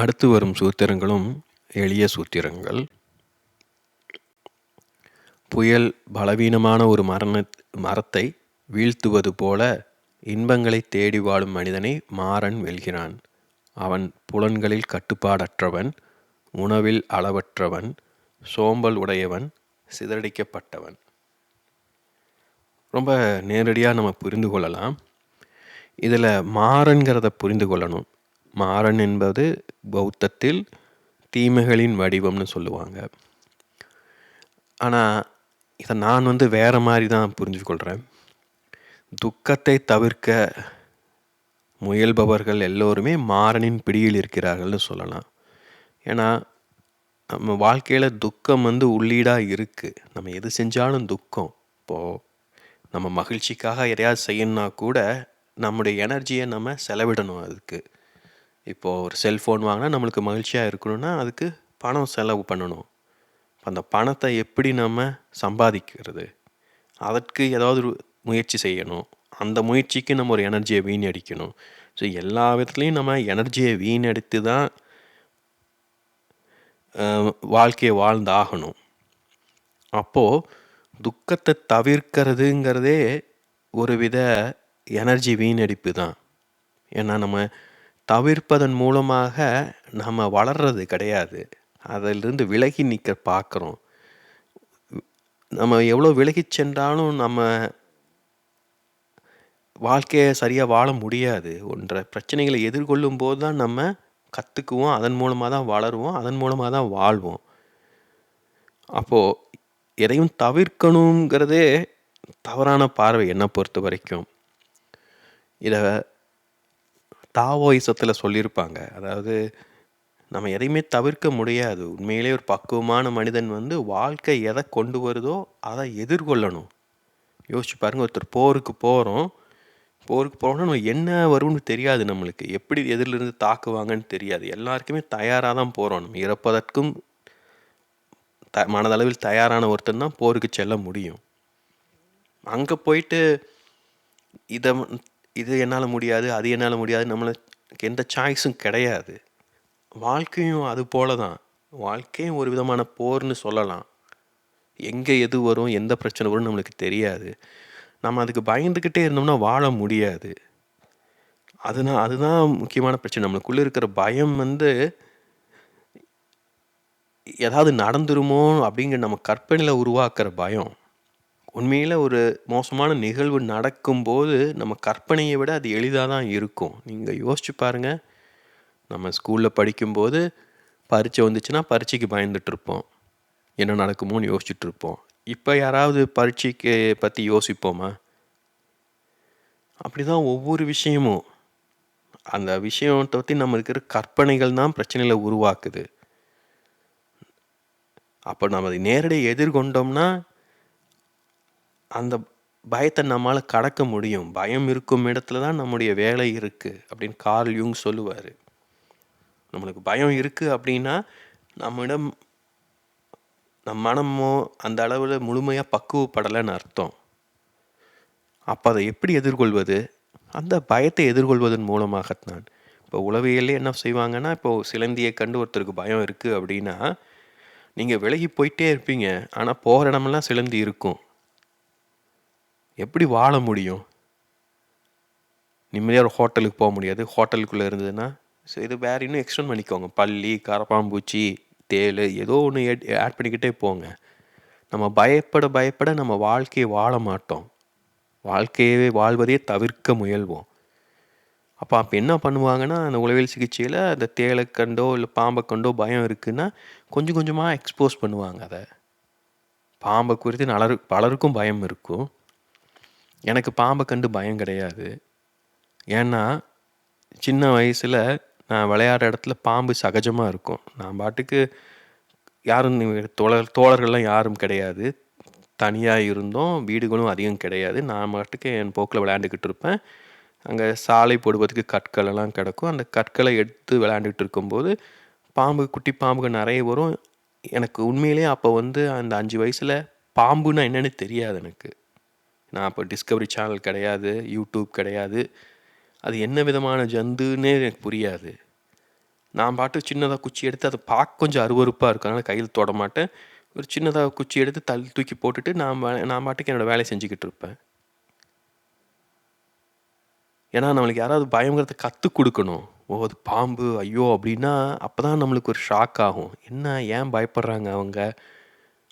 அடுத்து வரும் சூத்திரங்களும் எளிய சூத்திரங்கள். புயல் பலவீனமான ஒரு மரண மரத்தை வீழ்த்துவது போல இன்பங்களை தேடி வாழும் மனிதனை மாறன் வெல்கிறான். அவன் புலன்களில் கட்டுப்பாடற்றவன் உணவில் அளவற்றவன் சோம்பல் உடையவன் சிதறடிக்கப்பட்டவன். ரொம்ப நேரடியாக நம்ம புரிந்து கொள்ளலாம். இதில் மாறன்கிறத புரிந்து கொள்ளணும். மாறன் என்பது பௌத்தத்தில் தீமைகளின் வடிவம்னு சொல்லுவாங்க. ஆனால் இதை நான் வந்து வேறு மாதிரி தான் புரிஞ்சு கொள்கிறேன் துக்கத்தை தவிர்க்க முயல்பவர்கள் எல்லோருமே மாறனின் பிடியில் இருக்கிறார்கள்னு சொல்லலாம். ஏன்னா நம்ம வாழ்க்கையில் துக்கம் வந்து உள்ளீடாக இருக்குது நம்ம எது செஞ்சாலும் துக்கம். இப்போது நம்ம மகிழ்ச்சிக்காக எதையாவது செய்யணுன்னா கூட நம்முடைய எனர்ஜியை நம்ம செலவிடணும் அதுக்கு. இப்போது ஒரு செல்ஃபோன் வாங்கினா நம்மளுக்கு மகிழ்ச்சியாக இருக்கணும்னா அதுக்கு பணம் செலவு பண்ணணும். அந்த பணத்தை எப்படி நம்ம சம்பாதிக்கிறது? அதற்கு ஏதாவது ஒரு முயற்சி செய்யணும். அந்த முயற்சிக்கு நம்ம ஒரு எனர்ஜியை வீணடிக்கணும். ஸோ எல்லா விதத்துலேயும் நம்ம எனர்ஜியை வீணடித்து தான் வாழ்க்கையை வாழ்ந்தாகணும். அப்போது துக்கத்தை தவிர்க்கிறதுங்கிறதே ஒரு வித எனர்ஜி வீணடிப்பு தான் ஏன்னா நம்ம தவிர்ப்பதன் மூலமாக நம்ம வளர்றது கிடையாது. அதிலிருந்து விலகி நிற்க பார்க்குறோம் நம்ம எவ்வளோ விலகிச் சென்றாலும் நம்ம வாழ்க்கையை சரியாக வாழ முடியாது. ஒன்ற பிரச்சனைகளை எதிர்கொள்ளும் போது தான் நம்ம கற்றுக்குவோம் அதன் மூலமாக தான் வளருவோம். அதன் மூலமாக தான் வாழ்வோம். அப்போது எதையும் தவிர்க்கணுங்கிறதே தவறான பார்வை என்னை பொறுத்த வரைக்கும். இதை தாவோயிசத்தில் சொல்லியிருப்பாங்க. அதாவது நம்ம எதையுமே தவிர்க்க முடியாது. உண்மையிலே ஒரு பக்குவமான மனிதன் வந்து வாழ்க்கை எதை கொண்டு வருதோ அதை எதிர்கொள்ளணும். யோசிச்சு பாருங்கள் ஒருத்தர் போருக்கு போகிறோம் போருக்கு போகிறோம்னா நம்ம என்ன வரும்னு தெரியாது நம்மளுக்கு. எப்படி எதிரிலிருந்து தாக்குவாங்கன்னு தெரியாது. எல்லாருக்குமே தயாராக தான் போகிறோம் நம்ம இறப்பதற்கும் த மனதளவில் தயாரான ஒருத்தன் தான் போருக்கு செல்ல முடியும். அங்கே போயிட்டு இதை இது என்னால் முடியாது அது என்னால் முடியாது நம்மளுக்கு எந்த சாய்ஸும் கிடையாது. வாழ்க்கையும் அது போல தான் வாழ்க்கையும் ஒரு விதமான போர்னு சொல்லலாம். எங்கே எது வரும் எந்த பிரச்சனை வரும் நம்மளுக்கு தெரியாது. நம்ம அதுக்கு பயந்துக்கிட்டே இருந்தோம்னா வாழ முடியாது. அதுதான் அதுதான் முக்கியமான பிரச்சனை. நம்மளுக்குள்ளே இருக்கிற பயம் வந்து ஏதாவது நடந்துருமோ அப்படிங்கிற நம்ம கற்பனையில் உருவாக்குற பயம். உண்மையில் ஒரு மோசமான நிகழ்வு நடக்கும்போது நம்ம கற்பனையை விட அது எளிதாக தான் இருக்கும். நீங்கள் யோசிச்சு பாருங்கள் நம்ம ஸ்கூலில் படிக்கும்போது பரீட்சை வந்துச்சுன்னா பரீட்சைக்கு பயந்துட்டுருப்போம் என்ன நடக்குமோன்னு யோசிச்சுட்ருப்போம் இப்போ யாராவது பரீட்சைக்கு பற்றி யோசிப்போமா? அப்படி தான் ஒவ்வொரு விஷயமும். அந்த விஷயத்தை பற்றி நம்ம இருக்கிற கற்பனைகள் தான் பிரச்சனையில் உருவாக்குது. அப்போ நம்ம அதை நேரடியாக எதிர்கொண்டோம்னா அந்த பயத்தை நம்மளால் கடக்க முடியும். பயம் இருக்கும் இடத்துல தான் நம்முடைய வேலை இருக்குது அப்படின்னு கார்ல் யூங் சொல்லுவார். நம்மளுக்கு பயம் இருக்குது அப்படின்னா நம்மிடம் நம் மனமோ அந்த அளவில் முழுமையாக பக்குவப்படலைன்னு அர்த்தம். அப்போ அதை எப்படி எதிர்கொள்வது? அந்த பயத்தை எதிர்கொள்வதன் மூலமாகத்தான். இப்போ உளவியல்லே என்ன செய்வாங்கன்னா இப்போது சிலந்தியை கண்டு ஒருத்தருக்கு பயம் இருக்குது அப்படின்னா நீங்கள் விலகி போயிட்டே இருப்பீங்க. ஆனால் போகிற இடமெல்லாம் சிலந்தி இருக்கும். எப்படி வாழ முடியும்? நிம்மதியாக ஒரு ஹோட்டலுக்கு போக முடியாது. ஹோட்டலுக்குள்ளே இருந்ததுன்னா ஸோ இது வேறு இன்னும் எக்ஸ்டெண்ட் பண்ணிக்கோங்க. பள்ளி கரப்பாம்பூச்சி தேள் ஏதோ ஒன்று ஆட் பண்ணிக்கிட்டே போங்க. நம்ம பயப்பட பயப்பட நம்ம வாழ்க்கையை வாழ மாட்டோம். வாழ்க்கையவே வாழ்வதையே தவிர்க்க முயல்வோம். அப்போ அப்போ என்ன பண்ணுவாங்கன்னா அந்த உளவியல் சிகிச்சையில் அந்த தேளை கண்டோ இல்லை பாம்பை கண்டோ பயம் இருக்குன்னா கொஞ்சம் கொஞ்சமாக எக்ஸ்போஸ் பண்ணுவாங்க அதை. பாம்பை குறித்து நலரு பலருக்கும் பயம் இருக்கும். எனக்கு பாம்பை கண்டு பயம் கிடையாது. ஏன்னா சின்ன வயசில் நான் விளையாடுற இடத்துல பாம்பு சகஜமாக இருக்கும். நான் பாட்டுக்கு யாரும் தோழர் தோழர்கள்லாம் யாரும் கிடையாது. தனியாக இருந்தோம். வீடுகளும் அதிகம் கிடையாது. நான் பாட்டுக்கு என் போக்கில் விளையாண்டுக்கிட்டு இருப்பேன். அங்கே சாலை போடுவதற்கு கற்கள் எல்லாம் கிடக்கும். அந்த கற்களை எடுத்து விளையாண்டுக்கிட்டு இருக்கும்போது பாம்பு குட்டி பாம்புகள் நிறைய வரும். எனக்கு உண்மையிலேயே அப்போ வந்து அந்த அஞ்சு வயசில் பாம்புன்னா என்னென்னு தெரியாது எனக்கு. நான் அப்போ டிஸ்கவரி சேனல் கிடையாது யூடியூப் கிடையாது. அது என்ன விதமான ஜந்துன்னே எனக்கு புரியாது. நான் பாட்டு சின்னதாக குச்சி எடுத்து அதை பார்க்க கொஞ்சம் அருவருப்பாக இருக்கும். அதனால் கையில் தொட மாட்டேன். ஒரு சின்னதாக குச்சி எடுத்து தள்ளி தூக்கி போட்டுட்டு நான் நான் பாட்டுக்கு என்னோடய வேலையை செஞ்சுக்கிட்டு இருப்பேன். ஏன்னா நம்மளுக்கு யாராவது பயங்கிறத கற்றுக் கொடுக்கணும். ஓ அது பாம்பு ஐயோ அப்படின்னா அப்போ தான் நம்மளுக்கு ஒரு ஷாக் ஆகும். என்ன ஏன் பயப்படுறாங்க அவங்க?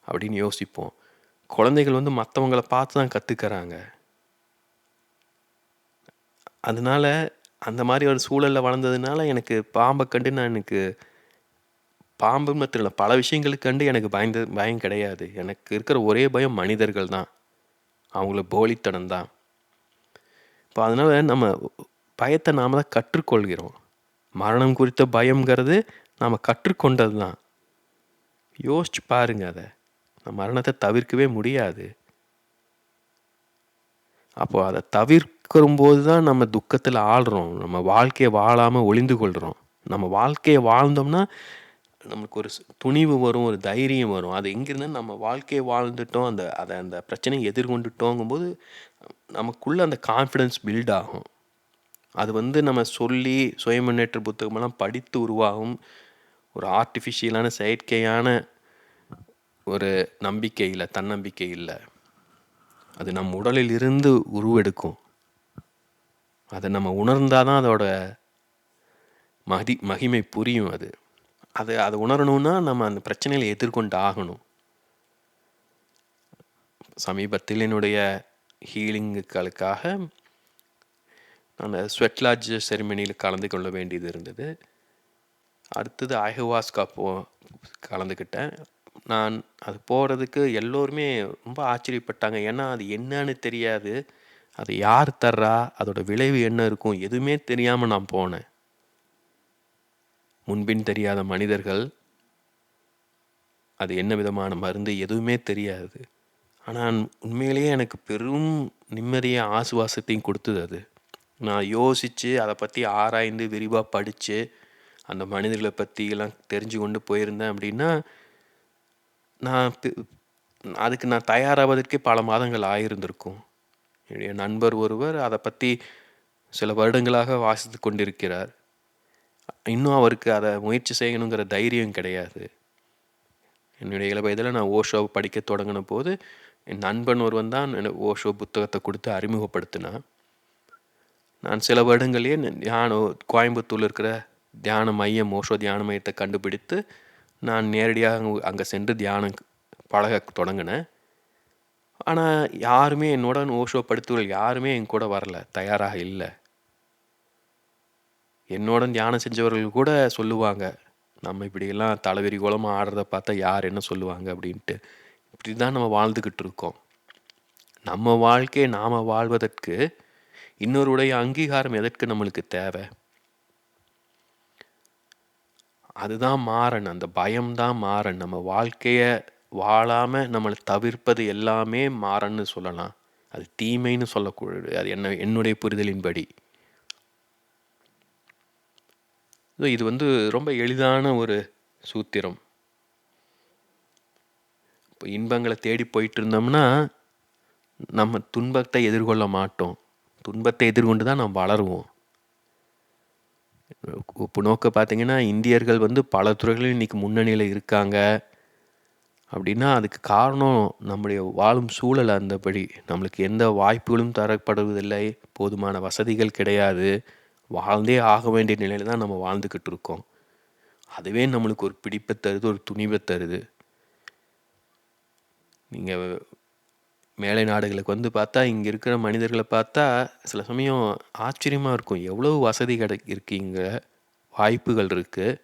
அப்படின்னு யோசிப்போம். குழந்தைகள் வந்து மற்றவங்கள பார்த்து தான் கற்றுக்கிறாங்க அதனால அந்த மாதிரி ஒரு சூழலில் வளர்ந்ததுனால எனக்கு பாம்பை கண்டு நான் எனக்கு பாம்பு மாத்திரம் இல்லை பல விஷயங்களுக்கு கண்டு எனக்கு பயந்த பயம் கிடையாது. எனக்கு இருக்கிற ஒரே பயம் மனிதர்கள் தான். அவங்கள போலித்தனம் தான். இப்போ அதனால் நம்ம பயத்தை நாம் தான் கற்றுக்கொள்கிறோம். மரணம் குறித்த பயங்கிறது நாம் கற்றுக்கொண்டது தான் யோசிச்சு பாருங்க அதை. மரணத்தை தவிர்க்கவே முடியாது. அப்போ அதை தவிர்க்கும் போது தான் நம்ம துக்கத்தில் ஆள்றோம். நம்ம வாழ்க்கையை வாழாமல் ஒளிந்து கொள்கிறோம் நம்ம வாழ்க்கையை வாழ்ந்தோம்னா நமக்கு ஒரு துணிவு வரும் ஒரு தைரியம் வரும். அது எங்கேருந்து நம்ம வாழ்க்கையை வாழ்ந்துட்டோம் அந்த அதை அந்த பிரச்சனையை எதிர்கொண்டுட்டோங்கும்போது நமக்குள்ள அந்த கான்ஃபிடென்ஸ் பில்ட் ஆகும். அது வந்து நம்ம சொல்லி சுய முன்னேற்ற புத்தகமெல்லாம் படித்து உருவாகும் ஒரு ஆர்டிஃபிஷியலான செயற்கையான ஒரு நம்பிக்கை இல்லை தன்னம்பிக்கை இல்லை. அது நம் உடலில் இருந்து உருவெடுக்கும். அதை நம்ம உணர்ந்தாதான் அதோட மதி மகிமை புரியும் அது. அது அதை உணரணும்னா நம்ம அந்த பிரச்சனைகளை எதிர்கொண்டு ஆகணும். சமீபத்தில் என்னுடைய ஹீலிங்குகளுக்காக நான் ஸ்வெட்லாஜ் செரிமனியில் கலந்து கொள்ள வேண்டியது இருந்தது. அடுத்தது அயஹுவாஸ்கா போ கலந்துக்கிட்டேன். நான் அது போகிறதுக்கு எல்லோருமே ரொம்ப ஆச்சரியப்பட்டாங்க. ஏன்னா அது என்னன்னு தெரியாது. அது யார் தர்றா? அதோட விளைவு என்ன இருக்கும்? எதுவுமே தெரியாமல் நான் போனேன். முன்பின் தெரியாத மனிதர்கள் அது என்ன விதமான மருந்து? எதுவுமே தெரியாது. ஆனால் உண்மையிலேயே எனக்கு பெரும் நிம்மதியை ஆசுவாசத்தையும் கொடுத்தது அது. நான் யோசித்து அதை பற்றி ஆராய்ந்து விரிவாக படித்து அந்த மனிதர்களை பற்றியெல்லாம் தெரிஞ்சு கொண்டு போயிருந்தேன் அப்படின்னா நான் அதுக்கு நான் தயாராவதற்கே பல மாதங்கள் ஆயிருந்திருக்கும். என்னுடைய நண்பர் ஒருவர் அதை பற்றி சில வருடங்களாக வாசித்து கொண்டிருக்கிறார். இன்னும் அவருக்கு அதை முயற்சி செய்யணுங்கிற தைரியம் கிடையாது. என்னுடைய இள வயதில் நான் ஓஷோ படிக்க தொடங்கின போது என் நண்பன் ஒருவன் தான் எனக்கு ஓஷோ புத்தகத்தை கொடுத்து அறிமுகப்படுத்தினான். நான் சில வருடங்களே தியானம் கோயம்புத்தூரில் இருக்கிற தியான மையம் ஓஷோ தியான மையத்தை கண்டுபிடித்து நான் நேரடியாக அங்கே சென்று தியானம் பழக தொடங்கினேன். ஆனால் யாருமே என்னோட ஓஷோ படித்தவர்கள் யாருமே என் கூட வரல தயாராக இல்லை. என்னோட தியானம் செஞ்சவர்கள் கூட சொல்லுவாங்க நம்ம இப்படியெல்லாம் தலைவெறி கோலமாக ஆடுறத பார்த்தா யார் என்ன சொல்லுவாங்க? அப்படின்ட்டு. இப்படி தான் நம்ம வாழ்ந்துக்கிட்டு இருக்கோம். நம்ம வாழ்க்கையை நாம் வாழ்வதற்கு இன்னொருடைய அங்கீகாரம் எதற்கு நம்மளுக்கு தேவை? அதுதான் மாறன். அந்த பயம்தான் மாறன். நம்ம வாழ்க்கையை வாழாமல் நம்மளை தவிர்ப்பது எல்லாமே மாறன்னு சொல்லலாம். அது தீமைன்னு சொல்லக்கூடாது. அது என்ன என்னுடைய புரிதலின்படி. இது வந்து ரொம்ப எளிதான ஒரு சூத்திரம். இப்போ இன்பங்களை தேடி போயிட்டு இருந்தோம்னா நம்ம துன்பத்தை எதிர்கொள்ள மாட்டோம். துன்பத்தை எதிர்கொண்டு தான் நாம் வளருவோம். நோக்க பார்த்தீங்கன்னா இந்தியர்கள் வந்து பல துறைகளில் இன்றைக்கி முன்னணியில் இருக்காங்க. அப்படின்னா அதுக்கு காரணம் நம்முடைய வாழும் சூழல் அந்தபடி. நம்மளுக்கு எந்த வாய்ப்புகளும் தரப்படுவதில்லை. போதுமான வசதிகள் கிடையாது. வாழ்ந்தே ஆக வேண்டிய நிலையில் தான் நம்ம வாழ்ந்துக்கிட்டு இருக்கோம். அதுவே நம்மளுக்கு ஒரு பிடிப்பை தருது ஒரு துணிவை தருது. நீங்கள் மேலை நாடுகளுக்கு வந்து பார்த்தா இங்கே இருக்கிற மனிதர்களை பார்த்தா சில சமயம் ஆச்சரியமாக இருக்கும். எவ்வளோ வசதி கிடை இருக்கீங்க வாய்ப்புகள் இருக்குது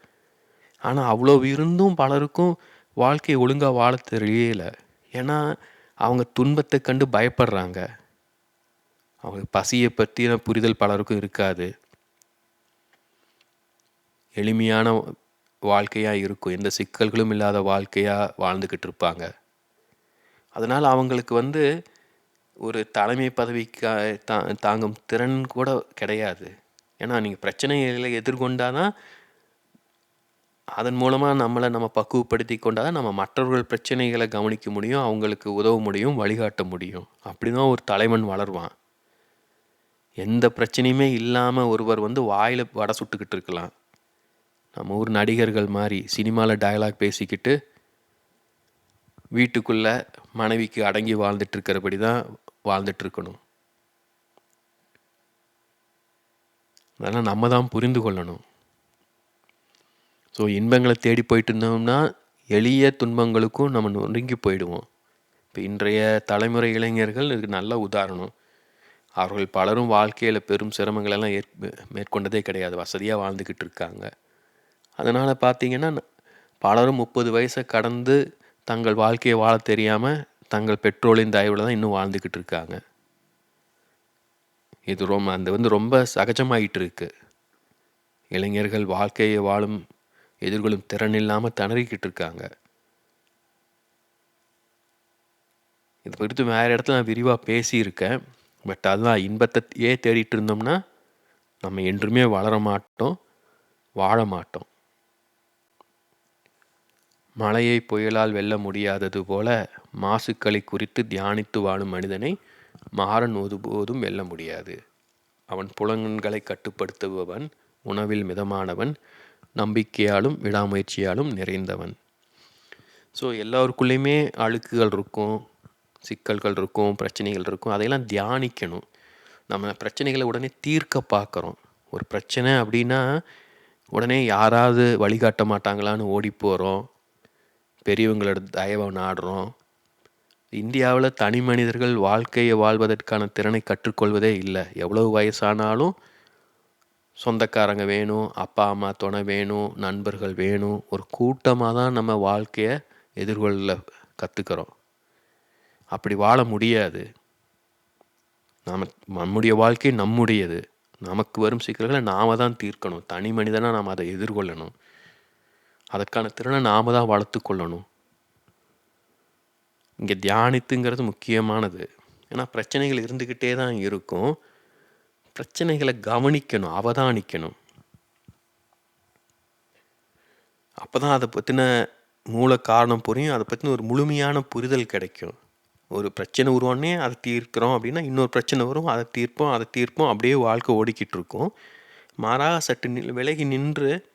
ஆனால் அவ்வளோ இருந்தும் பலருக்கும் வாழ்க்கை ஒழுங்காக வாழ தெரியலை. ஏன்னா அவங்க துன்பத்தை கண்டு பயப்படுறாங்க. அவங்க பசியை பற்றின புரிதல் பலருக்கும் இருக்காது. எளிமையான வாழ்க்கையாக இருக்கும். எந்த சிக்கல்களும் இல்லாத வாழ்க்கையாக வாழ்ந்துக்கிட்டு இருப்பாங்க. அதனால் அவங்களுக்கு வந்து ஒரு தலைமை பதவிக்கு தா தாங்கும் திறன் கூட கிடையாது. ஏன்னா நீங்கள் பிரச்சனைகளை எதிர்கொண்டாதான் அதன் மூலமாக நம்மளை நம்ம பக்குவப்படுத்தி கொண்டால் தான் நம்ம மற்றவர்கள் பிரச்சனைகளை கவனிக்க முடியும் அவங்களுக்கு உதவ முடியும் வழிகாட்ட முடியும். அப்படி தான் ஒரு தலைவன் வளருவான். எந்த பிரச்சனையுமே இல்லாமல் ஒருவர் வந்து வாயில் வடை சுட்டுக்கிட்டு இருக்கலாம். நம்ம ஊர் நடிகர்கள் மாதிரி சினிமாவில் டயலாக் பேசிக்கிட்டு வீட்டுக்குள்ளே மனைவிக்கு அடங்கி வாழ்ந்துட்டுருக்கிறபடி தான் வாழ்ந்துட்டுருக்கணும். அதெல்லாம் நம்ம தான் புரிந்து கொள்ளணும். ஸோ இன்பங்களை தேடி போயிட்டு இருந்தோம்னா எளிய துன்பங்களுக்கும் நம்ம நொறுங்கி போயிடுவோம். இப்போ இன்றைய தலைமுறை இளைஞர்கள் இதுக்கு நல்ல உதாரணம். அவர்கள் பலரும் வாழ்க்கையில் பெரும் சிரமங்களெல்லாம் ஏற் மேற்கொண்டதே கிடையாது. வசதியாக வாழ்ந்துக்கிட்டு இருக்காங்க அதனால் பார்த்தீங்கன்னா பலரும் முப்பது வயசை கடந்து தங்கள் வாழ்க்கையை வாழ தெரியாமல் தங்கள் பெற்றோலின் தயவில் தான் இன்னும் வாழ்ந்துக்கிட்டு இருக்காங்க. இது ரொம்ப அந்த வந்து ரொம்ப சகஜமாயிட்டு இருக்கு இளைஞர்கள் வாழ்க்கையை வாழும் எதிர்கொள்ளும் திறன் இல்லாமல் திணறிக்கிட்டு இருக்காங்க. இது குறித்து வேறு இடத்துல நான் விரிவாக பேசியிருக்கேன். பட் அதுதான் இன்பத்தை தேடிட்டு இருந்தோம்னா நம்ம என்றுமே வளர மாட்டோம் வாழ மாட்டோம். மழையை புயலால் வெல்ல முடியாதது போல மாசுக்களை குறித்து தியானித்து வாழும் மனிதனை மாறன் ஒருபோதும் வெல்ல முடியாது. அவன் புலன்களை கட்டுப்படுத்துபவன் உணவில் மிதமானவன் நம்பிக்கையாலும் விடாமுயற்சியாலும் நிறைந்தவன். ஸோ எல்லோருக்குள்ளேயுமே அழுக்குகள் இருக்கும் சிக்கல்கள் இருக்கும் பிரச்சனைகள் இருக்கும். அதையெல்லாம் தியானிக்கணும். நம்ம பிரச்சனைகளை உடனே தீர்க்க பார்க்குறோம். ஒரு பிரச்சனை அப்படின்னா உடனே யாராவது வழிகாட்ட மாட்டாங்களான்னு ஓடி போகிறோம் பெரியவங்களோட தயவை நாடுறோம் இந்தியாவில் தனி மனிதர்கள் வாழ்க்கையை வாழ்வதற்கான திறனை கற்றுக்கொள்வதே இல்லை. எவ்வளவு வயசானாலும் சொந்தக்காரங்க வேணும் அப்பா அம்மா துணை வேணும் நண்பர்கள் வேணும். ஒரு கூட்டமாக தான் நம்ம வாழ்க்கையை எதிர்கொள்ள கற்றுக்கிறோம் அப்படி வாழ முடியாது. நாம் நம்முடைய வாழ்க்கை நம்முடையது. நமக்கு வரும் சிக்கல்களை நாம் தான் தீர்க்கணும். தனி மனிதனாக நாம் அதை எதிர்கொள்ளணும். அதற்கான திறனை நாம் தான் வளர்த்து கொள்ளணும். இங்கே தியானித்துங்கிறது முக்கியமானது. ஏன்னா பிரச்சனைகள் இருந்துக்கிட்டே தான் இருக்கும். பிரச்சனைகளை கவனிக்கணும் அவதானிக்கணும். அப்போ தான் அதை பற்றின மூல காரணம் புரியும். அதை பற்றின ஒரு முழுமையான புரிதல் கிடைக்கும். ஒரு பிரச்சனை உருவானே அதை தீர்க்கிறோம் அப்படின்னா இன்னொரு பிரச்சனை வரும். அதை தீர்ப்போம் அதை தீர்ப்போம். அப்படியே வாழ்க்கை ஓடிக்கிட்டு இருக்கும். மாறாக சற்று நி விலகி நின்று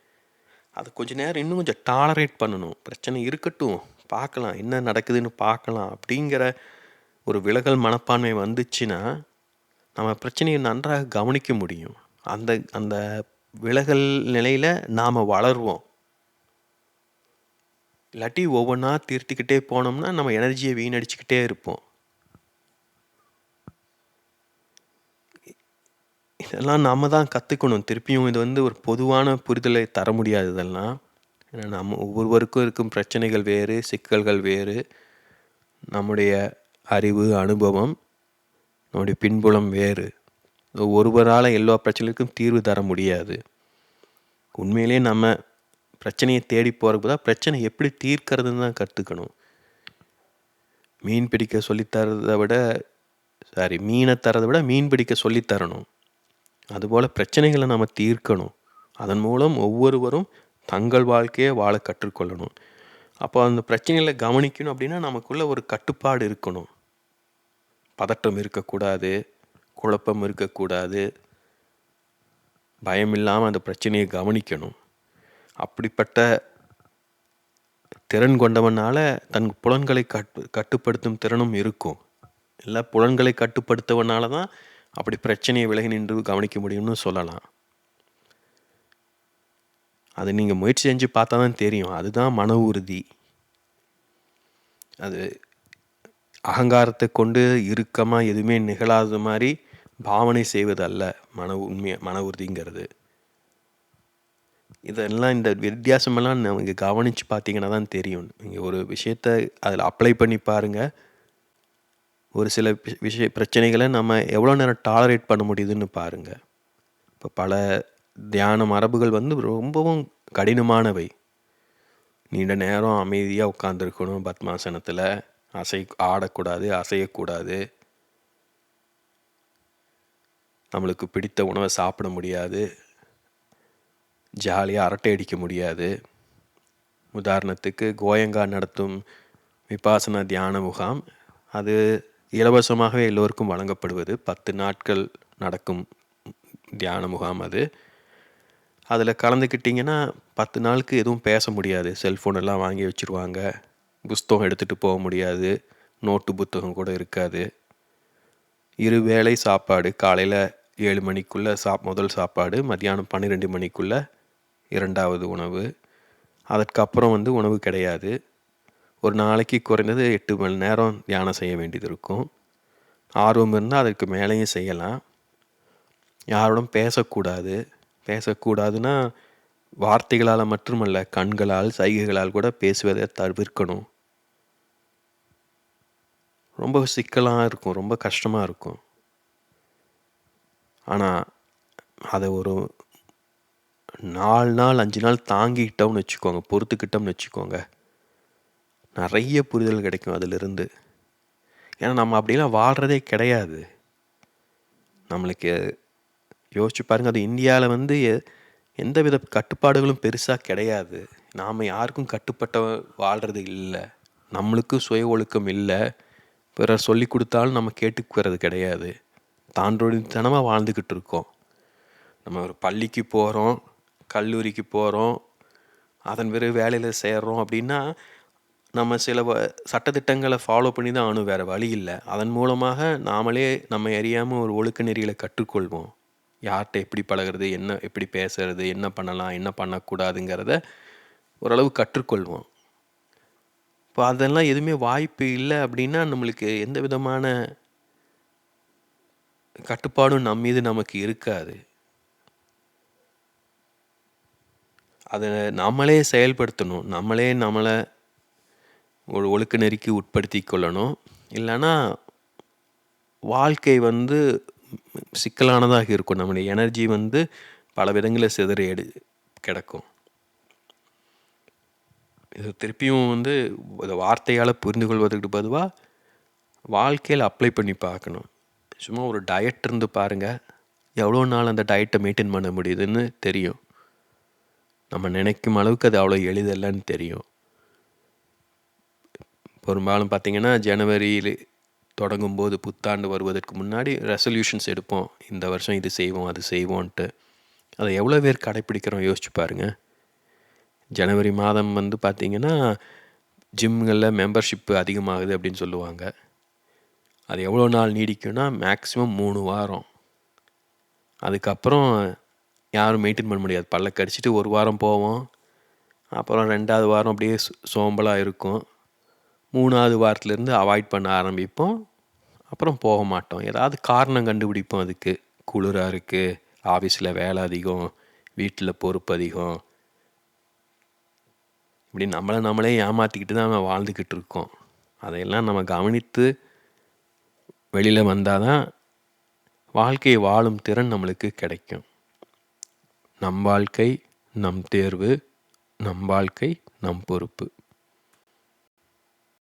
அது கொஞ்சம் நேரம் இன்னும் கொஞ்சம் டாலரேட் பண்ணணும். பிரச்சனை இருக்கட்டும். பார்க்கலாம். என்ன நடக்குதுன்னு பார்க்கலாம். அப்படிங்கிற ஒரு விலகல் மனப்பான்மை வந்துச்சுன்னா நம்ம பிரச்சனையை நன்றாக கவனிக்க முடியும். அந்த அந்த விலகல் நிலையில் நாம் வளருவோம். இல்லாட்டி ஒவ்வொன்றா தீர்த்துக்கிட்டே போனோம்னா நம்ம எனர்ஜியை வீணடிச்சுக்கிட்டே இருப்போம். இதெல்லாம் நம்ம தான் கற்றுக்கணும் திருப்பியும் இது வந்து ஒரு பொதுவான புரிதலை தர முடியாது இதெல்லாம். ஏன்னா நம்ம ஒவ்வொருவருக்கும் இருக்கும் பிரச்சனைகள் வேறு சிக்கல்கள் வேறு. நம்முடைய அறிவு அனுபவம் நம்முடைய பின்புலம் வேறு. ஒருவரால் எல்லா பிரச்சனைக்கும் தீர்வு தர முடியாது. உண்மையிலே நம்ம பிரச்சனையை தேடி போகிறப்ப தான் பிரச்சனை எப்படி தீர்க்கறதுன்னு தான் கற்றுக்கணும் மீன் பிடிக்க சொல்லித்தரதை விட சாரி மீனை தரதை விட மீன் பிடிக்க சொல்லித்தரணும் அதுபோல் பிரச்சனைகளை நம்ம தீர்க்கணும். அதன் மூலம் ஒவ்வொருவரும் தங்கள் வாழ்க்கையை வாழ கற்றுக்கொள்ளணும். அப்போ அந்த பிரச்சனைகளை கவனிக்கணும் அப்படின்னா நமக்குள்ளே ஒரு கட்டுப்பாடு இருக்கணும். பதட்டம் இருக்கக்கூடாது குழப்பம் இருக்கக்கூடாது. பயம் இல்லாமல் அந்த பிரச்சனையை கவனிக்கணும். அப்படிப்பட்ட திறன் கொண்டவனால் தன் புலன்களை கட்டு கட்டுப்படுத்தும் திறனும் இருக்கும். இல்லை புலன்களை கட்டுப்படுத்தவனால தான் அப்படி பிரச்சனையை விலகி நின்று கவனிக்க முடியும்னு சொல்லலாம். அது நீங்கள் முயற்சி செஞ்சு பார்த்தா தான் தெரியும். அதுதான் மன உறுதி. அது அகங்காரத்தை கொண்டு இறுக்கமாக எதுவுமே நிகழாத மாதிரி பாவனை செய்வது அல்ல மன உண்மையை மன உறுதிங்கிறது. இதெல்லாம் இந்த வித்தியாசமெல்லாம் நீங்கள் கவனித்து பார்த்தீங்கன்னா தான் தெரியும். நீங்கள் ஒரு விஷயத்த அதில் அப்ளை பண்ணி பாருங்கள் ஒரு சில விஷய பிரச்சனைகளை நம்ம எவ்வளோ நேரம் டாலரேட் பண்ண முடியுதுன்னு பாருங்கள் இப்போ பல தியான மரபுகள் வந்து ரொம்பவும் கடினமானவை. நீண்ட நேரம் அமைதியாக உட்காந்துருக்கணும் பத்மாசனத்தில். அசை ஆடக்கூடாது அசையக்கூடாது. நம்மளுக்கு பிடித்த உணவை சாப்பிட முடியாது. ஜாலியாக அரட்டை அடிக்க முடியாது. உதாரணத்துக்கு கோயங்கா நடத்தும் விபாசனா தியான முகாம் அது இலவசமாகவே எல்லோருக்கும் வழங்கப்படுவது பத்து நாட்கள் நடக்கும் தியான முகாம் அது. அதில் கலந்துக்கிட்டிங்கன்னா பத்து நாளுக்கு எதுவும் பேச முடியாது. செல்ஃபோன் எல்லாம் வாங்கி வச்சுருவாங்க. புஸ்தகம் எடுத்துகிட்டு போக முடியாது. நோட்டு புத்தகம் கூட இருக்காது. இரு வேளை சாப்பாடு காலையில் ஏழு மணிக்குள்ளே சாப் முதல் சாப்பாடு மத்தியானம் பன்னிரெண்டு மணிக்குள்ளே இரண்டாவது உணவு. அதற்கப்புறம் வந்து உணவு கிடையாது. ஒரு நாளைக்கு குறைந்தது எட்டு மணி நேரம் தியானம் செய்ய வேண்டியது இருக்கும். ஆர்வம் இருந்தால் அதற்கு மேலேயும் செய்யலாம். யாரோடும் பேசக்கூடாது. பேசக்கூடாதுன்னா வார்த்தைகளால் மட்டுமல்ல கண்களால் சைகைகளால் கூட பேசுவதை தவிர்க்கணும். ரொம்ப சிக்கலாக இருக்கும் ரொம்ப கஷ்டமாக இருக்கும். ஆனால் அதை ஒரு நாலு நாள் அஞ்சு நாள் தாங்கிக்கிட்டோம்னு வச்சுக்கோங்க பொறுத்துக்கிட்டோம்னு வச்சுக்கோங்க. நிறைய புரிதல் கிடைக்கும் அதிலிருந்து. ஏன்னா நம்ம அப்படிலாம் வாழ்கிறதே கிடையாது. நம்மளுக்கு யோசிச்சு பாருங்கள் அது இந்தியாவில் வந்து எந்த வித கட்டுப்பாடுகளும் பெருசாக கிடையாது. நாம் யாருக்கும் கட்டுப்பட்ட வாழ்கிறது இல்லை. நம்மளுக்கும் சுய ஒழுக்கம் இல்லை. பிறர் சொல்லி கொடுத்தாலும் நம்ம கேட்டுக்கிறது கிடையாது. தாண்டோடித்தனமாக வாழ்ந்துக்கிட்டு இருக்கோம். நம்ம ஒரு பள்ளிக்கு போகிறோம் கல்லூரிக்கு போகிறோம் அதன் பிறகு வேலையில் சேர்கிறோம் அப்படின்னா நம்ம சில வ சட்டத்திட்டங்களை ஃபாலோ பண்ணி தான் ஆணும் வேறு வழி இல்லை. அதன் மூலமாக நாமளே நம்ம அறியாமல் ஒரு ஒழுக்க நெறிகளை கற்றுக்கொள்வோம். யார்கிட்ட எப்படி பழகிறது என்ன எப்படி பேசுறது என்ன பண்ணலாம் என்ன பண்ணக்கூடாதுங்கிறத ஓரளவு கற்றுக்கொள்வோம். இப்போ அதெல்லாம் எதுவுமே வாய்ப்பு இல்லை அப்படின்னா நம்மளுக்கு எந்த விதமான கட்டுப்பாடும் நம் மீது நமக்கு இருக்காது. அதை நம்மளே செயல்படுத்தணும். நம்மளே நம்மளை ஒரு ஒழுக்க நெறிக்கு உட்படுத்தி கொள்ளணும். இல்லைன்னா வாழ்க்கை வந்து சிக்கலானதாக இருக்கும். நம்முடைய எனர்ஜி வந்து பல விதங்களில் சிதறி எடு கிடக்கும். இது திருப்பியும் வந்து வார்த்தையால் புரிந்து கொள்வதற்கு பொதுவாக வாழ்க்கையில் அப்ளை பண்ணி பார்க்கணும். சும்மா ஒரு டயட் இருந்து பாருங்கள் எவ்வளோ நாள் அந்த டயட்டை மெயின்டைன் பண்ண முடியுதுன்னு தெரியும். நம்ம நினைக்கும் அளவுக்கு அது அவ்வளோ எளிதல்லன்னு தெரியும். பெரும்பாலும் பார்த்திங்கன்னா ஜனவரியில் தொடங்கும்போது புத்தாண்டு வருவதற்கு முன்னாடி ரெசல்யூஷன்ஸ் எடுப்போம். இந்த வருஷம் இது செய்வோம் அது செய்வோன்ட்டு அதை எவ்வளோ பேர் கடைப்பிடிக்கிறோம் யோசிச்சு பாருங்கள் ஜனவரி மாதம் வந்து பார்த்திங்கன்னா ஜிம்களில் மெம்பர்ஷிப்பு அதிகமாகுது அப்படின்னு சொல்லுவாங்க. அது எவ்வளோ நாள் நீடிக்கும்னா மேக்ஸிமம் மூணு வாரம். அதுக்கப்புறம் யாரும் மெயின்டைன் பண்ண முடியாது. பல்ல கடிச்சிட்டு ஒரு வாரம் போவோம். அப்புறம் ரெண்டாவது வாரம் அப்படியே சோம்பலாக இருக்கும். மூணாவது வாரத்துலேருந்து அவாய்ட் பண்ண ஆரம்பிப்போம். அப்புறம் போக மாட்டோம். ஏதாவது காரணம் கண்டுபிடிப்போம் அதுக்கு. குளிராக இருக்குது ஆஃபீஸில் வேலை அதிகம். வீட்டில் பொறுப்பு அதிகம். இப்படி நம்மளை நம்மளே ஏமாற்றிக்கிட்டு தான் நம்ம வாழ்ந்துக்கிட்டு இருக்கோம். அதையெல்லாம் நம்ம கவனித்து வெளியில் வந்தால் தான் வாழ்க்கையை வாழும் திறன் நம்மளுக்கு கிடைக்கும். நம் வாழ்க்கை நம் தேர்வு நம் வாழ்க்கை நம் பொறுப்பு.